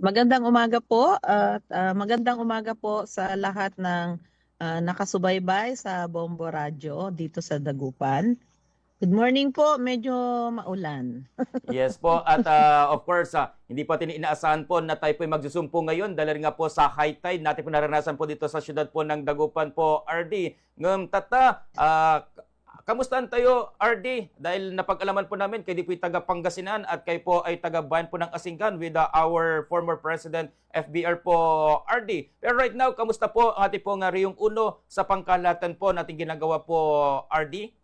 Magandang umaga po at ah, magandang umaga po sa lahat ng ah, nakasubaybay sa Bombo Radyo dito sa Dagupan. Good morning po, medyo maulan. Yes po. At ah, of course, ah, hindi po natin inaasahan po na tayo po magsusum ngayon dahil nga po sa high tide natin po naranasan po dito sa syudad po ng Dagupan po, RD. Ngam tata, ah, kamustahan tayo, RD? Dahil napag-alaman po namin kayo po taga Pangasinan at kayo po ay taga bayan po ng Asinggan with ah, our former President FBR po, RD. Pero right now, kamusta po ang ating po nga Riyong Uno sa pangkalatan po natin ginagawa po, RD?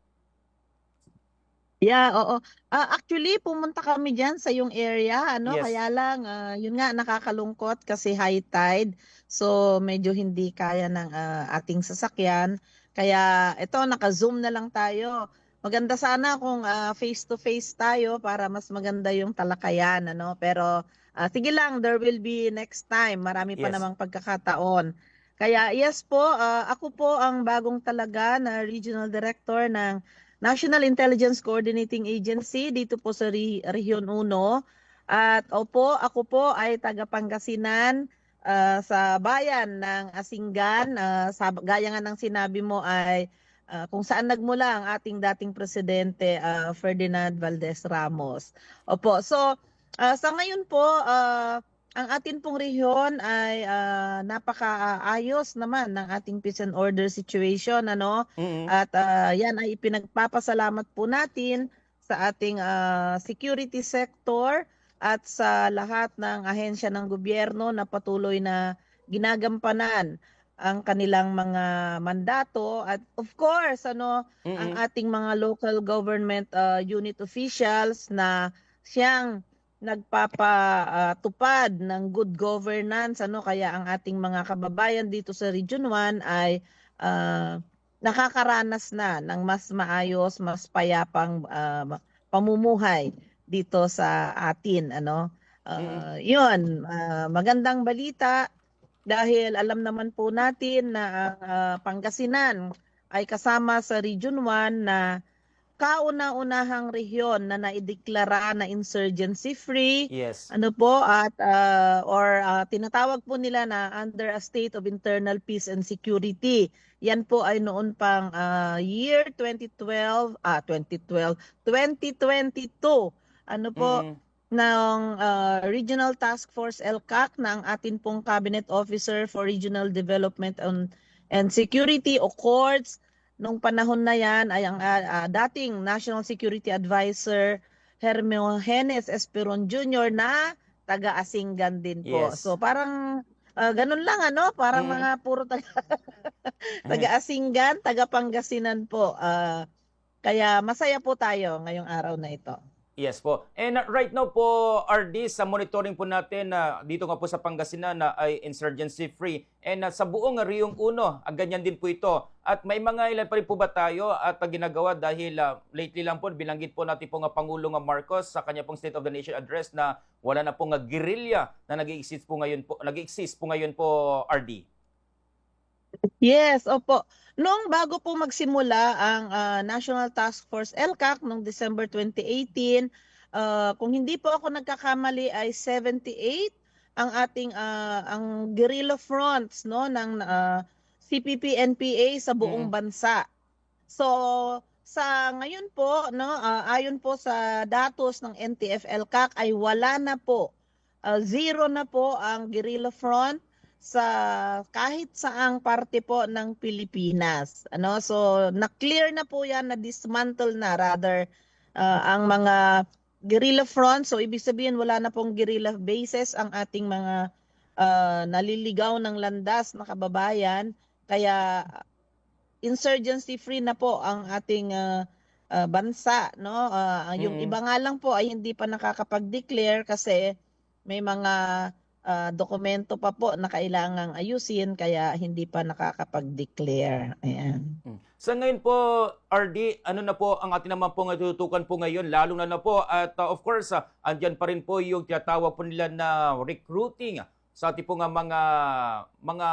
Yeah, oo. Ah, actually, pumunta kami diyan sa yung area, ano, Yes. kaya lang ah, yun nga nakakalungkot kasi high tide. So medyo hindi kaya ng ah, ating sasakyan. Kaya ito naka-zoom na lang tayo. Maganda sana kung face to face tayo para mas maganda yung talakayan, ano. Pero ah, sige lang, there will be next time. Marami pa Yes. namang pagkakataon. Kaya yes po, ah, ako po ang bagong talaga na regional director ng National Intelligence Coordinating Agency dito po sa Re- Region 1. At opo, ako po ay taga Pangasinan ah, sa bayan ng Asinggan. Ah, sa, gaya nga ng sinabi mo ay ah, kung saan nagmula ang ating dating presidente ah, Ferdinand Valdez Ramos. Opo, so ah, sa ngayon po ah, ang atin pong rehiyon ay ah, napakaayos naman ng ating peace and order situation ano. Mm-mm. At ah, yan ay ipinagpapasalamat po natin sa ating ah, security sector at sa lahat ng ahensya ng gobyerno na patuloy na ginagampanan ang kanilang mga mandato at of course ano ang Mm-mm. ating mga local government ah, unit officials na siyang nagpapatupad ng good governance ano kaya ang ating mga kababayan dito sa Region 1 ay ah, nakakaranas na ng mas maayos, mas payapang ah, pamumuhay dito sa atin ano. Ah, 'Yun, ah, magandang balita dahil alam naman po natin na ang ah, Pangasinan ay kasama sa Region 1 na kauna-unahang rehiyon na naideklara na insurgency free Yes. ano po at ah, or ah, tinatawag po nila na under a state of internal peace and security. Yan po ay noon pang ah, year 2012, ah 2012, 2022. Ano po Mm-mm. ng ah, Regional Task Force LCAC na ang atin pong Cabinet Officer for Regional Development and, and Security o CORDS nung panahon na yan ay ang ah, ah, dating National Security Advisor Hermogenes Esperon Jr. na taga-Asinggan din po. Yes. So parang ah, ganun lang ano, parang Mm. mga puro taga taga-Asinggan, taga-Pangasinan po. Ah, kaya masaya po tayo ngayong araw na ito. Yes po. And uh, right now po, RD, sa monitoring po natin na dito nga po sa Pangasinan na ay insurgency free. And uh, sa buong Riyong Uno, ah, ganyan din po ito. At may mga ilan pa rin po ba tayo at uh, ginagawa dahil uh, lately lang po, bilanggit po natin po nga Pangulong nga Marcos sa kanya pong State of the Nation address na wala na po nga guerrilla na nag-exist po ngayon po, nag-exist po ngayon po, RD. Yes, opo. Noong bago po magsimula ang ah, National Task Force LCAC noong December 2018, ah, kung hindi po ako nagkakamali ay 78 ang ating ah, ang guerrilla fronts no ng ah, CPP NPA sa buong Mm. bansa. So sa ngayon po no ah, ayon po sa datos ng NTF LCAC ay wala na po ah, zero na po ang guerrilla front sa kahit saang parte po ng Pilipinas. Ano? So na-clear na po 'yan na dismantle na rather uh, ang mga guerrilla front. So ibig sabihin wala na pong guerrilla bases ang ating mga uh, naliligaw ng landas na kababayan. Kaya insurgency free na po ang ating uh, uh, bansa, no? Uh, yung Mm. iba nga lang po ay hindi pa nakakapag-declare kasi may mga ah, dokumento pa po na kailangang ayusin kaya hindi pa nakakapag-declare. Ayan. Mm. Sa ngayon po, RD, ano na po ang ating naman po natutukan po ngayon, lalo na na po at uh, of course, uh, andyan pa rin po yung tinatawag po nila na recruiting sa ating po nga mga mga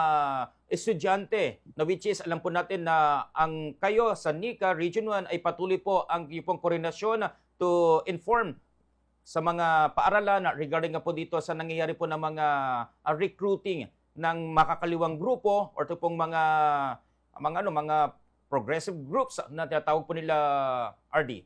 estudyante na which is alam po natin na ang kayo sa NICA Region 1 ay patuloy po ang iyong koordinasyon to inform sa mga paaralan na regarding po dito sa nangyayari po ng mga ah, recruiting ng makakaliwang grupo or to pong mga mga ano mga progressive groups na tinatawag po nila RD.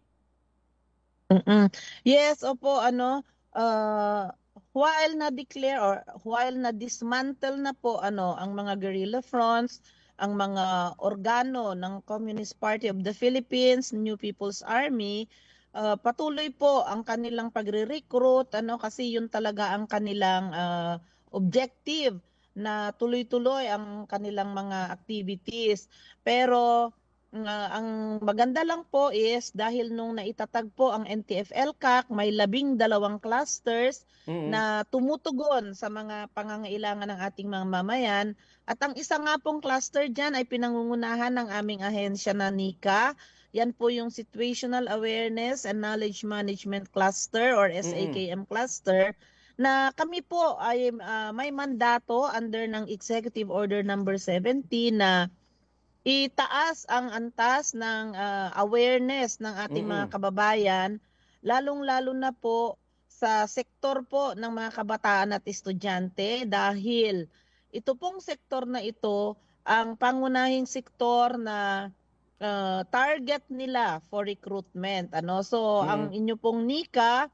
Mm-mm. Yes, opo, ano, uh, while na-declare or while na-dismantle na po ano ang mga guerrilla fronts, ang mga organo ng Communist Party of the Philippines, New People's Army, uh, patuloy po ang kanilang pagre-recruit ano kasi yun talaga ang kanilang uh, objective na tuloy-tuloy ang kanilang mga activities. Pero nga ang maganda lang po is dahil nung naitatag po ang NTF-ELCAC, may labing dalawang clusters Mm-mm. na tumutugon sa mga pangangailangan ng ating mga mamayan. At ang isa nga pong cluster dyan ay pinangungunahan ng aming ahensya na NICA. Yan po yung Situational Awareness and Knowledge Management Cluster or SAKM cluster na kami po ay ah, may mandato under ng Executive Order number 70 na itaas ang antas ng ah, awareness ng ating mga Mm-mm. kababayan lalong-lalo na po sa sektor po ng mga kabataan at estudyante dahil ito pong sektor na ito ang pangunahing sektor na ah, target nila for recruitment ano? So ang inyo pong NICA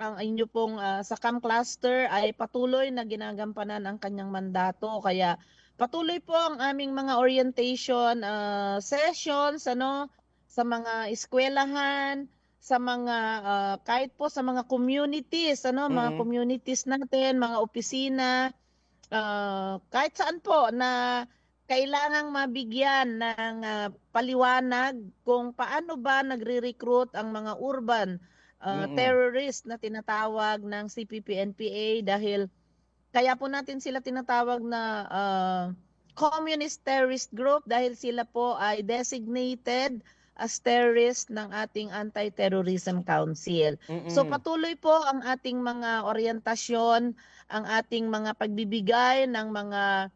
ang inyo pong ah, Sakam cluster ay patuloy na ginagampanan ang kanyang mandato. Kaya patuloy po ang aming mga orientation ah, sessions ano sa mga eskwelahan sa mga ah, kahit po sa mga communities ano mga Mm. communities natin mga opisina ah, kahit saan po na kailangang mabigyan ng ah, paliwanag kung paano ba nagre-recruit ang mga urban ah, Mm-mm. terrorist na tinatawag ng CPP-NPA dahil kaya po natin sila tinatawag na ah, communist terrorist group dahil sila po ay designated as terrorist ng ating Anti-Terrorism Council. So Mm-mm. patuloy po ang ating mga orientasyon, ang ating mga pagbibigay ng mga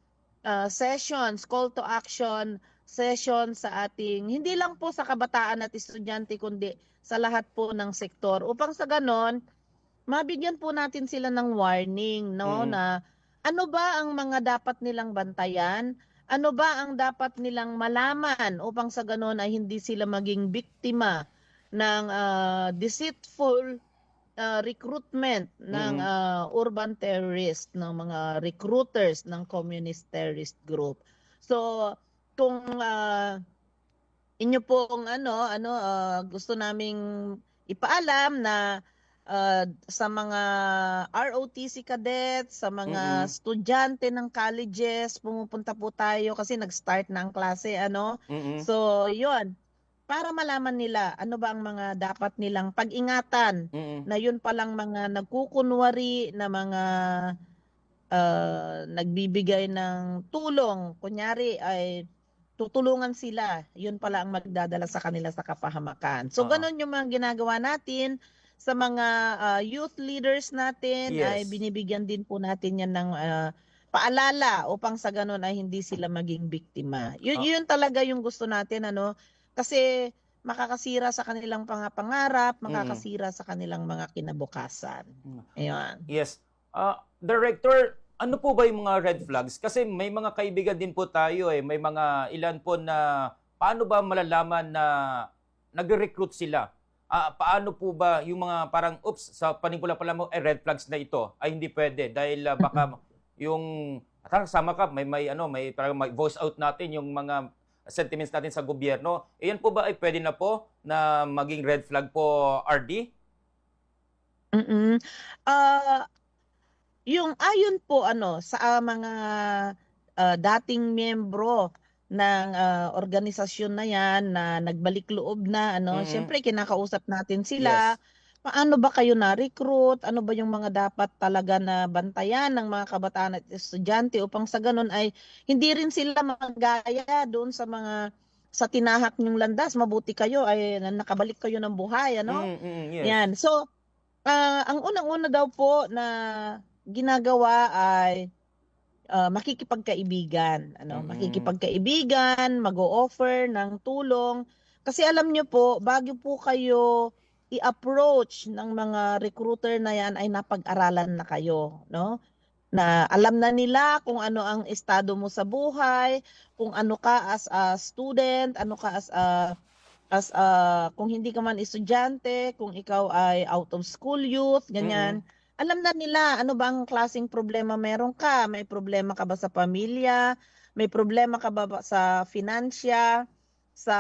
ah, sessions, call to action sessions sa ating hindi lang po sa kabataan at estudyante kundi sa lahat po ng sektor upang sa ganon mabigyan po natin sila ng warning no Mm. na ano ba ang mga dapat nilang bantayan ano ba ang dapat nilang malaman upang sa ganon ay hindi sila maging biktima ng ah, deceitful ah, recruitment ng Mm. ah, urban terrorist ng mga recruiters ng communist terrorist group so kung ah, inyo pong ano ano ah, gusto naming ipaalam na ah, sa mga ROTC cadets, sa mga Mm-mm. estudyante ng colleges, pumupunta po tayo kasi nag-start na ang klase ano. Mm-mm. So, 'yun. Para malaman nila ano ba ang mga dapat nilang pag-ingatan Mm-mm. na yun palang mga nagkukunwari na mga ah, nagbibigay ng tulong, kunyari ay tutulungan sila, yun pala ang magdadala sa kanila sa kapahamakan. So Oo. ganun yung mga ginagawa natin sa mga ah, youth leaders natin ay Yes. binibigyan din po natin yan ng ah, paalala upang sa ganun ay hindi sila maging biktima. Yun, Ah. yun talaga yung gusto natin ano kasi makakasira sa kanilang pangapangarap, makakasira sa kanilang mga kinabukasan. Mm. Ayun. Yes. Ah, Director, ano po ba yung mga red flags? Kasi may mga kaibigan din po tayo eh. May mga ilan po na paano ba malalaman na nagre-recruit sila? Ah, paano po ba yung mga parang oops sa panimula pala mo eh red flags na ito ay hindi pwede dahil ah, baka yung tara sama ka may may ano may parang may voice out natin yung mga sentiments natin sa gobyerno. Iyan po ba ay pwede na po na maging red flag po RD? Mm. Ah, yung ayon po ano sa ah, mga ah, dating miyembro ng ah, organisasyon na 'yan na nagbalik loob na ano, Mm. syempre kinakausap natin sila. Yes. Paano ba kayo na-recruit? Ano ba yung mga dapat talaga na bantayan ng mga kabataan at estudyante upang sa ganun ay hindi rin sila magaya doon sa mga sa tinahak niyong landas. Mabuti kayo ay na- nakabalik kayo ng buhay, ano? Mm, mm, yes. Yan. So, ah, ang unang-una daw po na ginagawa ay ah, makikipagkaibigan. Ano, Mm-mm. makikipagkaibigan, mag-o-offer ng tulong. Kasi alam niyo po, bago po kayo i-approach ng mga recruiter na yan ay napag-aralan na kayo, no? Na alam na nila kung ano ang estado mo sa buhay, kung ano ka as a student, ano ka as a as a kung hindi ka man estudyante, kung ikaw ay out of school youth, ganyan. Alam na nila ano ba ang klaseng problema meron ka? May problema ka ba sa pamilya? May problema ka ba ba sa finansya, sa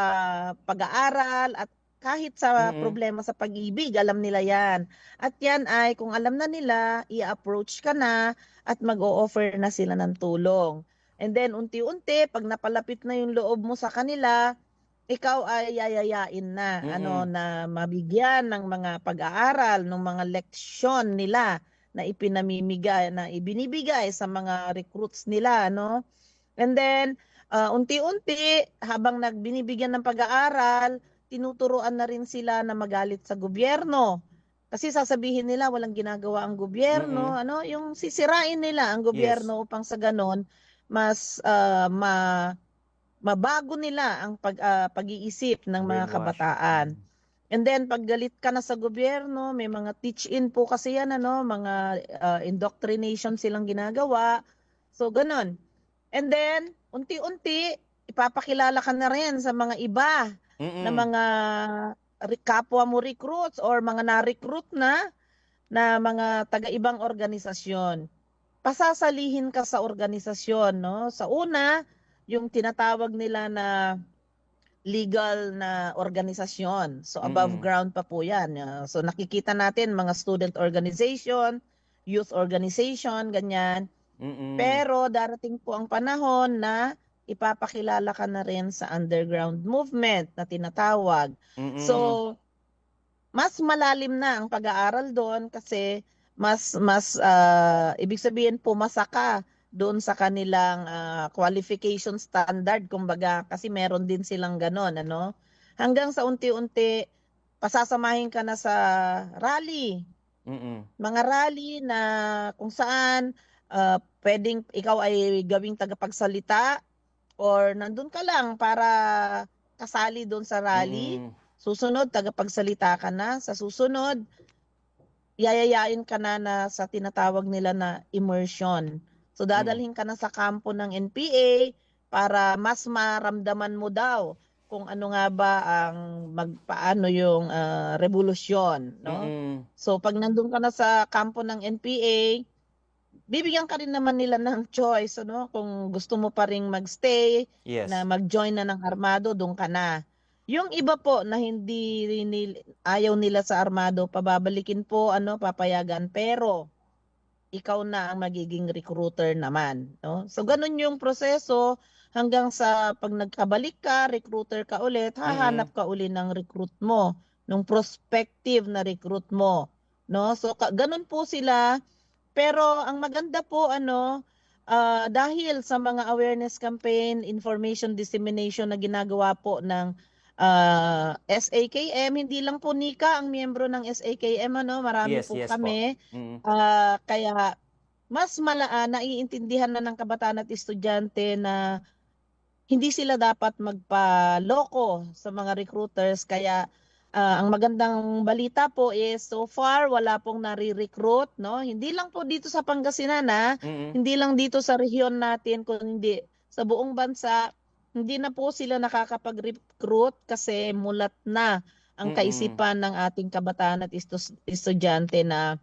pag-aaral at kahit sa Mm-mm. problema sa pag-ibig, alam nila yan. At yan ay kung alam na nila, i-approach ka na at mag-o-offer na sila ng tulong. And then unti-unti, pag napalapit na yung loob mo sa kanila, ikaw ay yayayain na Mm-mm. ano na mabigyan ng mga pag-aaral, ng mga leksyon nila na ipinamimigay na ibinibigay sa mga recruits nila no. And then uh, unti-unti habang nagbinibigyan ng pag-aaral, tinuturuan na rin sila na magalit sa gobyerno. Kasi sasabihin nila walang ginagawa ang gobyerno, Mm-mm. ano, yung sisirain nila ang gobyerno upang sa ganon mas ah, ma mabago nila ang pag ah, pag-iisip ng mga kabataan. And then pag galit ka na sa gobyerno, may mga teach-in po kasi yan ano, mga ah, indoctrination silang ginagawa. So ganon. And then unti-unti ipapakilala ka na rin sa mga iba Mm-mm. na mga kapwa mo recruits or mga na-recruit na na mga taga-ibang organisasyon. Pasasalihin ka sa organisasyon, no? Sa una, yung tinatawag nila na legal na organisasyon. So above Mm-mm. ground pa po 'yan. Uh, So nakikita natin mga student organization, youth organization, ganyan. Mm-mm. Pero darating po ang panahon na ipapakilala ka na rin sa underground movement na tinatawag. Mm-mm. So, mas malalim na ang pag-aaral doon kasi mas mas ah, ibig sabihin pumasa ka doon sa kanilang ah, qualification standard kumbaga kasi meron din silang ganon ano hanggang sa unti-unti pasasamahin ka na sa rally Mm-mm. mga rally na kung saan ah, pwedeng ikaw ay gawing tagapagsalita or nandun ka lang para kasali doon sa rally Mm-mm. Susunod, tagapagsalita ka na. Sa susunod, yayayain ka na, na sa tinatawag nila na immersion. So dadalhin ka na sa kampo ng NPA para mas maramdaman mo daw kung ano nga ba ang magpaano yung ah, revolusyon, no? Mm-mm. So pag nandun ka na sa kampo ng NPA, bibigyan ka rin naman nila ng choice, ano? Kung gusto mo pa ring magstay, Yes. na mag-join na ng armado, doon ka na. Yung iba po na hindi ayaw nila sa armado, pababalikin po, ano, papayagan, pero ikaw na ang magiging recruiter naman, no? So ganun yung proseso hanggang sa pag nagkabalik ka, recruiter ka ulit, hahanap ka uli ng recruit mo, ng prospective na recruit mo, no? So ka- ganun po sila. Pero ang maganda po ano, Ah, dahil sa mga awareness campaign, information dissemination na ginagawa po ng ah, SAKM, hindi lang po Nika ang miyembro ng SAKM, ano, marami Yes, po yes po. kami. Mm-mm. Ah, kaya mas mala ah, naiintindihan na ng kabataan at estudyante na hindi sila dapat magpaloko sa mga recruiters kaya ah, ang magandang balita po is so far wala pong nare-recruit no hindi lang po dito sa Pangasinan ha Mm-mm. hindi lang dito sa rehiyon natin kundi sa buong bansa hindi na po sila nakakapag-recruit kasi mulat na ang Mm-mm. kaisipan ng ating kabataan at estu- estudyante na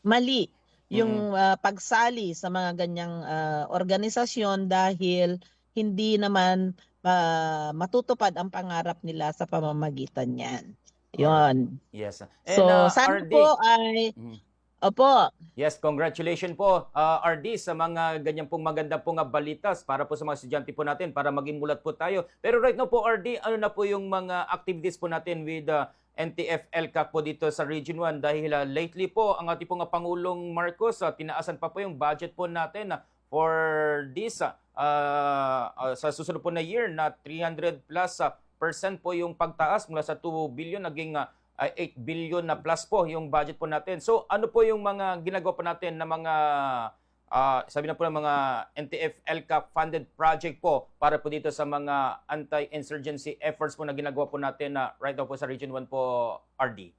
mali yung ah, pagsali sa mga ganyang ah, organisasyon dahil hindi naman ah, matutupad ang pangarap nila sa pamamagitan niyan. Yon. Yes. So, ah, sana RD, po ay Mhm. Opo, Yes, congratulations po ah, RD sa mga ganyan pong maganda pong ah, balitas para po sa mga estudyante po natin para maging mulat po tayo. Pero right now po RD, ano na po yung mga activities po natin with uh, NTF LCAC po dito sa Region 1 dahil ah, lately po ang ating pong ah, Pangulong Marcos ah, tinaasan pa po yung budget po natin ah, for this ah, ah, ah, sa susunod po na year na 300 plus ah, percent po yung pagtaas mula sa 2 billion naging ah, ay 8 billion na plus po yung budget po natin. So ano po yung mga ginagawa po natin na mga ah, sabi na po ng mga NTF-ELCA funded project po para po dito sa mga anti-insurgency efforts po na ginagawa po natin na right now po sa Region 1 po, RD.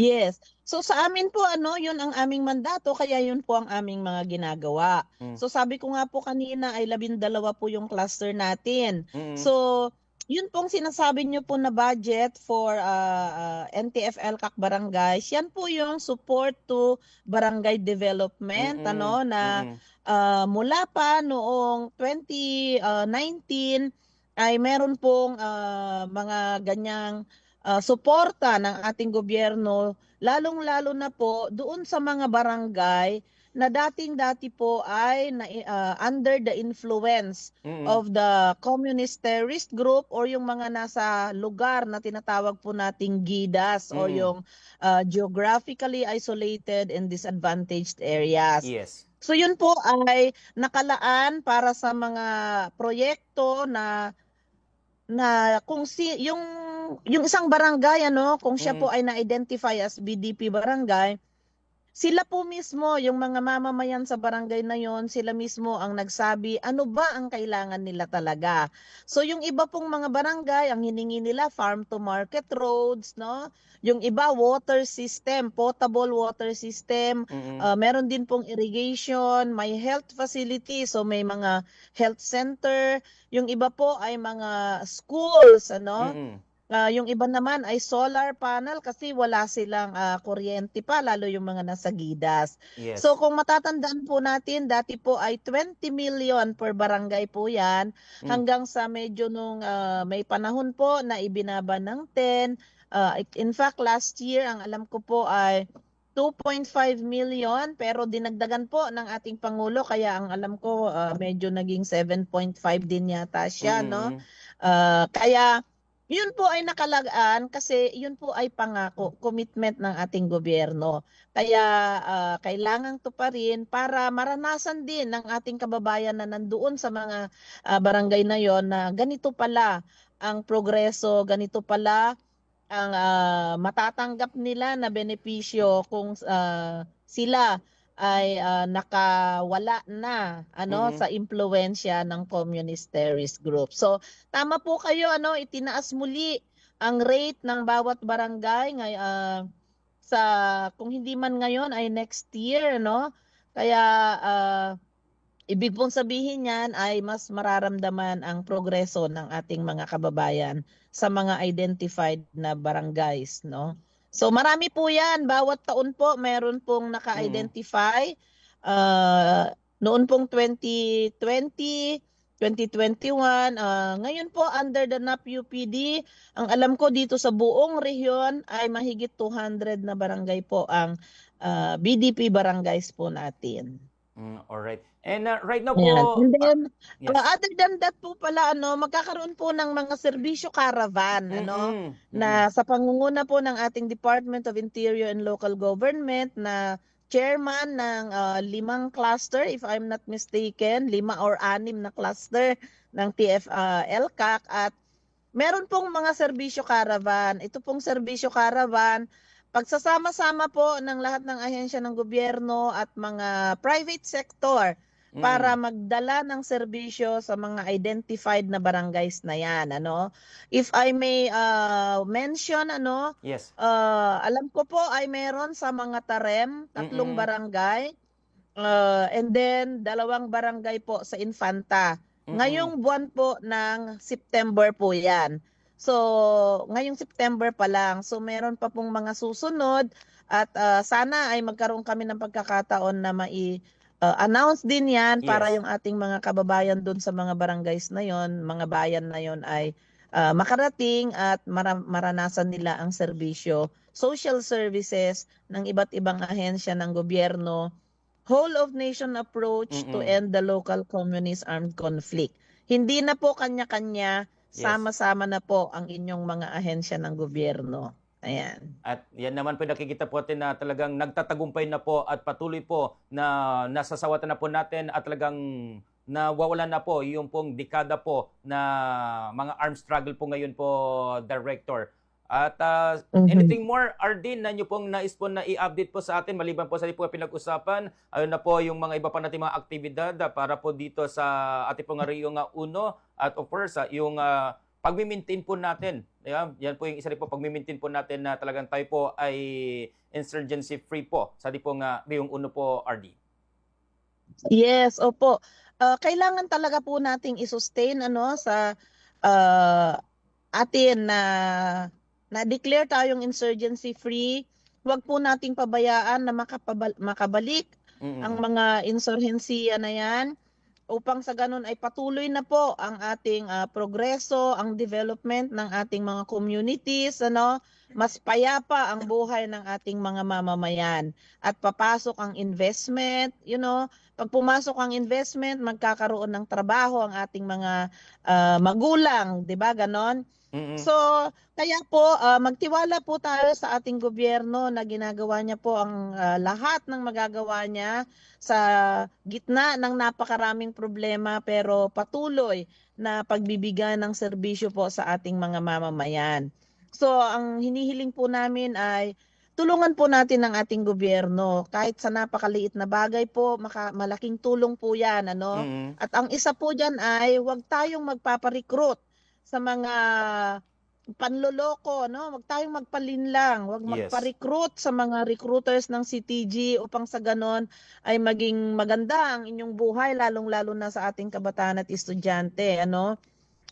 Yes. So sa amin po ano, 'yun ang aming mandato kaya 'yun po ang aming mga ginagawa. Mm. So sabi ko nga po kanina ay labindalawa po yung cluster natin. Mm-mm. So yun pong sinasabi niyo po na budget for uh, uh, NTFL Kak Barangays, yan po yung support to barangay development Mm-mm. ano na Mm-mm. uh, mula pa noong 2019 ay meron pong uh, mga ganyang uh, suporta ng ating gobyerno lalong-lalo na po doon sa mga barangay na dating-dati po ay na, uh, under the influence Mm-mm. of the communist terrorist group or yung mga nasa lugar na tinatawag po nating GIDAS or Mm. yung uh, geographically isolated and disadvantaged areas. Yes. So yun po ay nakalaan para sa mga proyekto na na kung si yung yung isang barangay ano kung siya Mm. po ay na-identify as BDP barangay sila po mismo yung mga mamamayan sa barangay na yon sila mismo ang nagsabi ano ba ang kailangan nila talaga so yung iba pong mga barangay ang hiningi nila farm to market roads no yung iba water system potable water system Mm-mm. Uh, meron din pong irrigation, may health facility, so may mga health center. Yung iba po ay mga schools, ano? Mm-mm. Uh, yung iba naman ay solar panel kasi wala silang ah, kuryente pa, lalo yung mga nasa gidas. Yes. So kung matatandaan po natin, dati po ay 20 million per barangay po yan, Mm. hanggang sa medyo nung ah, may panahon po na ibinaba ng 10. Ah, in fact, last year, ang alam ko po ay 2.5 million pero dinagdagan po ng ating pangulo kaya ang alam ko ah, medyo naging 7.5 din yata siya no Mm-mm. Ah, kaya yun po ay nakalagaan kasi yun po ay pangako commitment ng ating gobyerno. Kaya ah, kailangan to pa rin para maranasan din ng ating kababayan na nandoon sa mga ah, barangay na yon na ganito pala ang progreso ganito pala ang ah, matatanggap nila na benepisyo kung ah, sila ay ah, nakawala na ano Mhm. sa impluwensya ng communist terrorist group. So tama po kayo ano itinaas muli ang rate ng bawat barangay ngay ah, sa kung hindi man ngayon ay next year no. Kaya ah, ibig pong sabihin niyan ay mas mararamdaman ang progreso ng ating mga kababayan sa mga identified na barangays, no? So marami po 'yan, bawat taon po meron pong naka-identify. Uh, noon pong 2020, 2021, ah, ngayon po under the NAP UPD, ang alam ko dito sa buong rehiyon ay mahigit 200 na barangay po ang ah, BDP barangays po natin. Mm, alright. And uh, right now po, Ayan. And then, yes. Uh, other than that po pala ano, magkakaroon po ng mga serbisyo caravan ano Mm-mm. na sa pangunguna po ng ating Department of Interior and Local Government na chairman ng uh, limang cluster if I'm not mistaken, lima or anim na cluster ng TF uh, LCAC at meron pong mga serbisyo caravan. Ito pong serbisyo caravan pagsasama-sama po ng lahat ng ahensya ng gobyerno at mga private sector Mm-mm. para magdala ng serbisyo sa mga identified na barangays na yan ano if i may uh, mention ano Yes. uh, alam ko po ay meron sa mga tarem tatlong Mm-mm. barangay uh, and then dalawang barangay po sa Infanta Mm-mm. ngayong buwan po ng September po yan so ngayong September pa lang so meron pa pong mga susunod at uh, sana ay magkaroon kami ng pagkakataon na mai uh, announce din yan para Yes. yung ating mga kababayan doon sa mga barangays na yon, mga bayan na yon ay uh, makarating at mara- maranasan nila ang serbisyo, social services ng iba't ibang ahensya ng gobyerno, whole of nation approach to Mm-mm. end the local communist armed conflict. Hindi na po kanya-kanya, Yes. sama-sama na po ang inyong mga ahensya ng gobyerno. Ayan. At yan naman po nakikita po natin na talagang nagtatagumpay na po at patuloy po na nasasawatan na po natin at talagang nawawala na po yung pong dekada po na mga armed struggle po ngayon po, Director. At ah, Mhm. anything more, Ardin, na nyo pong nais po na i-update po sa atin, maliban po sa di po pinag-usapan, ayun na po yung mga iba pa nating mga aktibidad ah, para po dito sa ating pong Rio nga Uno at of course, ah, yung uh, pag-maintain po natin. Yeah, yan po yung isa rin po, pag-maintain po natin na talagang tayo po ay insurgency free po sa di po nga Rio Uno po, RD. Yes, opo. Ah, kailangan talaga po nating i-sustain ano sa ah, atin na na-declare tayong insurgency free. Huwag po nating pabayaan na makapabal- makabalik Mm-mm. ang mga insurhensiya na yan upang sa ganun ay patuloy na po ang ating ah, progreso, ang development ng ating mga communities, ano, mas payapa ang buhay ng ating mga mamamayan at papasok ang investment, you know, pag pumasok ang investment, magkakaroon ng trabaho ang ating mga ah, magulang, 'di ba? Ganon. Mm-mm. So, kaya po ah, magtiwala po tayo sa ating gobyerno na ginagawa niya po ang ah, lahat ng magagawa niya sa gitna ng napakaraming problema pero patuloy na pagbibigay ng serbisyo po sa ating mga mamamayan. So, ang hinihiling po namin ay tulungan po natin ang ating gobyerno kahit sa napakaliit na bagay po, maka, malaking tulong po 'yan, ano? Mm-mm. At ang isa po dyan ay huwag tayong magpaparecruit sa mga panloloko, no? Huwag tayong magpalinlang, huwag Yes. magpa-recruit sa mga recruiters ng CTG upang sa ganon ay maging maganda ang inyong buhay, lalong-lalo na sa ating kabataan at estudyante, ano?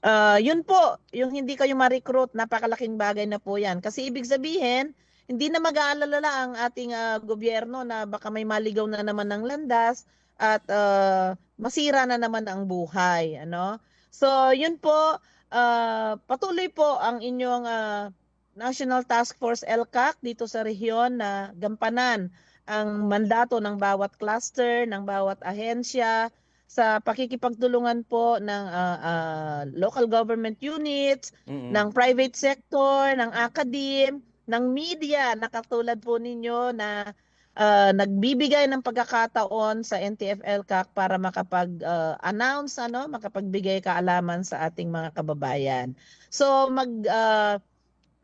Ah, yun po, yung hindi kayo ma-recruit, napakalaking bagay na po yan. Kasi ibig sabihin, hindi na mag-aalala ang ating ah, gobyerno na baka may maligaw na naman ng landas at ah, masira na naman ang buhay, ano? So, yun po, ah, patuloy po ang inyong ah, National Task Force LCAC dito sa rehiyon na gampanan ang mandato ng bawat cluster, ng bawat ahensya sa pakikipagtulungan po ng ah, ah, local government units, Mm-mm. ng private sector, ng academe, ng media na katulad po ninyo na ah, nagbibigay ng pagkakataon sa NTF-LCAC para makapag-announce, ano, makapagbigay kaalaman sa ating mga kababayan. So mag ah,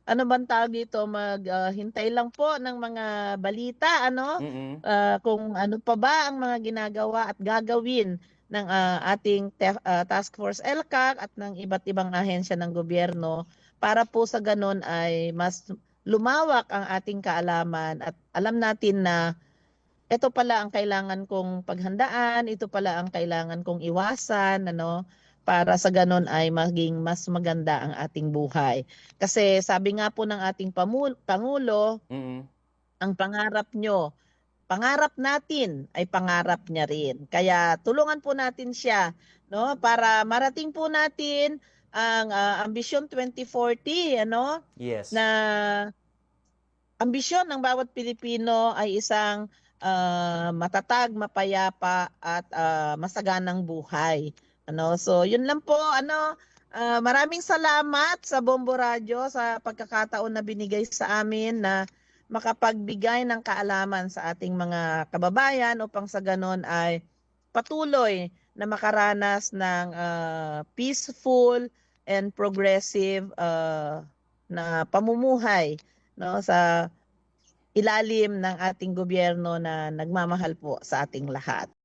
ano bang tawag dito, maghintay lang po ng mga balita, ano, Mm-mm. ah, kung ano pa ba ang mga ginagawa at gagawin ng ah, ating te- ah, Task Force LCAC at ng iba't ibang ahensya ng gobyerno para po sa ganun ay mas lumawak ang ating kaalaman at alam natin na ito pala ang kailangan kong paghandaan, ito pala ang kailangan kong iwasan, ano, para sa ganun ay maging mas maganda ang ating buhay. Kasi sabi nga po ng ating pamul- Pangulo, Mm-mm. ang pangarap nyo, pangarap natin ay pangarap niya rin. Kaya tulungan po natin siya no para marating po natin ang ah, ambisyon 2040 ano Yes. na ambisyon ng bawat Pilipino ay isang ah, matatag, mapayapa at ah, masaganang buhay. Ano, so yun lang po ano ah, maraming salamat sa Bombo Radio sa pagkakataon na binigay sa amin na makapagbigay ng kaalaman sa ating mga kababayan upang sa ganon ay patuloy na makaranas ng ah, peaceful and progressive ah, na pamumuhay no sa ilalim ng ating gobyerno na nagmamahal po sa ating lahat.